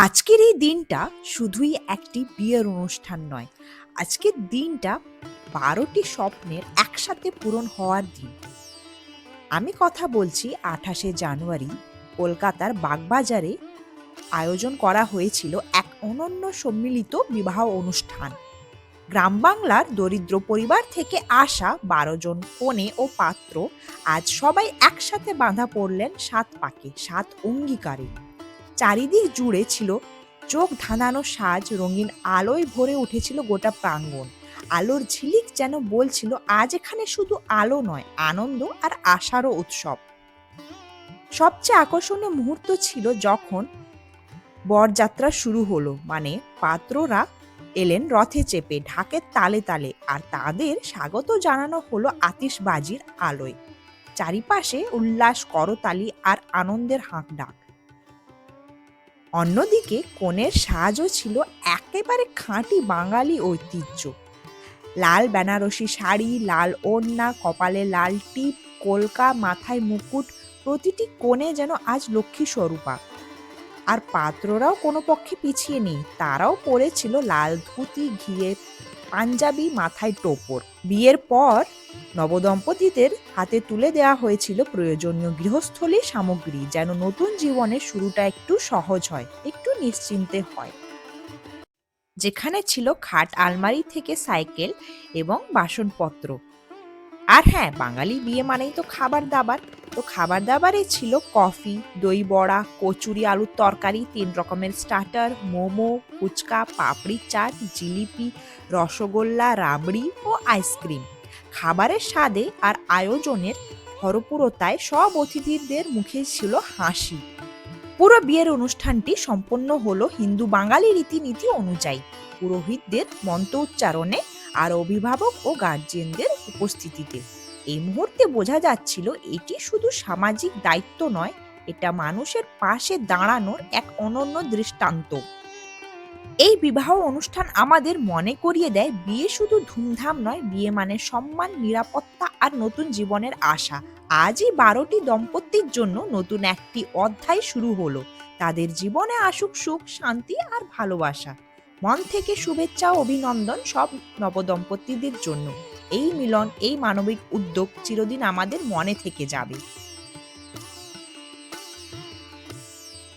আজকের এই দিনটা শুধুই একটি বিয়ের অনুষ্ঠান নয়। আজকের দিনটা বারোটি স্বপ্নের একসাথে পূরণ হওয়ার দিন। আমি কথা বলছি আঠাশে জানুয়ারি কলকাতার বাগবাজারে আয়োজন করা হয়েছিল এক অনন্য সম্মিলিত বিবাহ অনুষ্ঠান। গ্রাম বাংলার দরিদ্র পরিবার থেকে আসা বারো জন কনে ও পাত্র আজ সবাই একসাথে বাঁধা পড়লেন সাত পাকে, সাত অঙ্গীকারে। চারিদিক জুড়ে ছিল চোখ ধাঁধানো সাজ, রঙিন আলোয় ভরে উঠেছিল গোটা প্রাঙ্গণ। আলোর ঝিলিক যেন বলছিল, আজ এখানে শুধু আলো নয়, আনন্দ আর আশারও উৎসব। সবচেয়ে আকর্ষণীয় মুহূর্ত ছিল যখন বরযাত্রা শুরু হলো মানে পাত্ররা এলেন রথে চেপে, ঢাকের তালে তালে, আর তাদের স্বাগত জানানো হলো আতিশবাজির আলোয়। চারিপাশে উল্লাস, করতালি আর আনন্দের হাঁক ডাক অন্যদিকে কনের সাজও ছিল একেবারে খাঁটি বাঙালি ঐতিহ্য। লাল বেনারসি শাড়ি, লাল ওড়না, কপালে লাল টিপ, কলকা মাথায় মুকুট, প্রতিটি কোণে যেন আজ লক্ষ্মী স্বরূপা। আর পাত্ররাও কোনো পক্ষে পিছিয়ে নেই, তারাও পরেছিল লাল ধুতি, ঘিয়ে পাঞ্জাবি মাথায় টোপর। বিয়ের পর নবদম্পতিদের হাতে তুলে দেওয়া হয়েছিল প্রয়োজনীয় গৃহস্থলী সামগ্রী যেন নতুন জীবনের শুরুটা একটু সহজ হয়, একটু নিশ্চিন্তে হয়। যেখানে ছিল খাট, আলমারি থেকে সাইকেল এবং বাসনপত্র। আর হ্যাঁ বাঙালি বিয়ে মানেই তো খাবার দাবার। তো খাবার দাবারে ছিল কফি, দই বড়া, কচুরি, আলুর তরকারি, তিন রকমের স্টার্টার মোমো, ফুচকা, পাপড়ি, চাট, জিলিপি, রসগোল্লা, রাবড়ি ও আইসক্রিম। খাবারের স্বাদে আর আয়োজনের ভরপুরতায় সব অতিথিদের মুখে ছিল হাসি। পুরো বিয়ের অনুষ্ঠানটি সম্পন্ন হলো হিন্দু বাঙালি রীতিনীতি অনুযায়ী। পুরোহিতদের মন্ত্র উচ্চারণে আর অভিভাবক ও গার্জিয়ানদের উপস্থিতিতে। এই মুহূর্তে বোঝা যাচ্ছিল এটি শুধু সামাজিক দায়িত্ব নয়, এটা মানুষের পাশে দাঁড়ানোর এক অনন্য দৃষ্টান্ত। এই বিবাহ অনুষ্ঠান আমাদের মনে করিয়ে দেয়, বিয়ে শুধু ধুমধাম নয়, বিয়ে মানে সম্মান, নিরাপত্তা আর নতুন জীবনের আশা। আজই বারোটি দম্পতির জন্য নতুন একটি অধ্যায় শুরু হলো। তাদের জীবনে আসুক সুখ, শান্তি আর ভালোবাসা। মন থেকে শুভেচ্ছা অভিনন্দন সব নবদম্পতিদের জন্য। এই মিলন, এই মানবিক উদ্যোগ চিরদিন আমাদের মনে থেকে যাবে।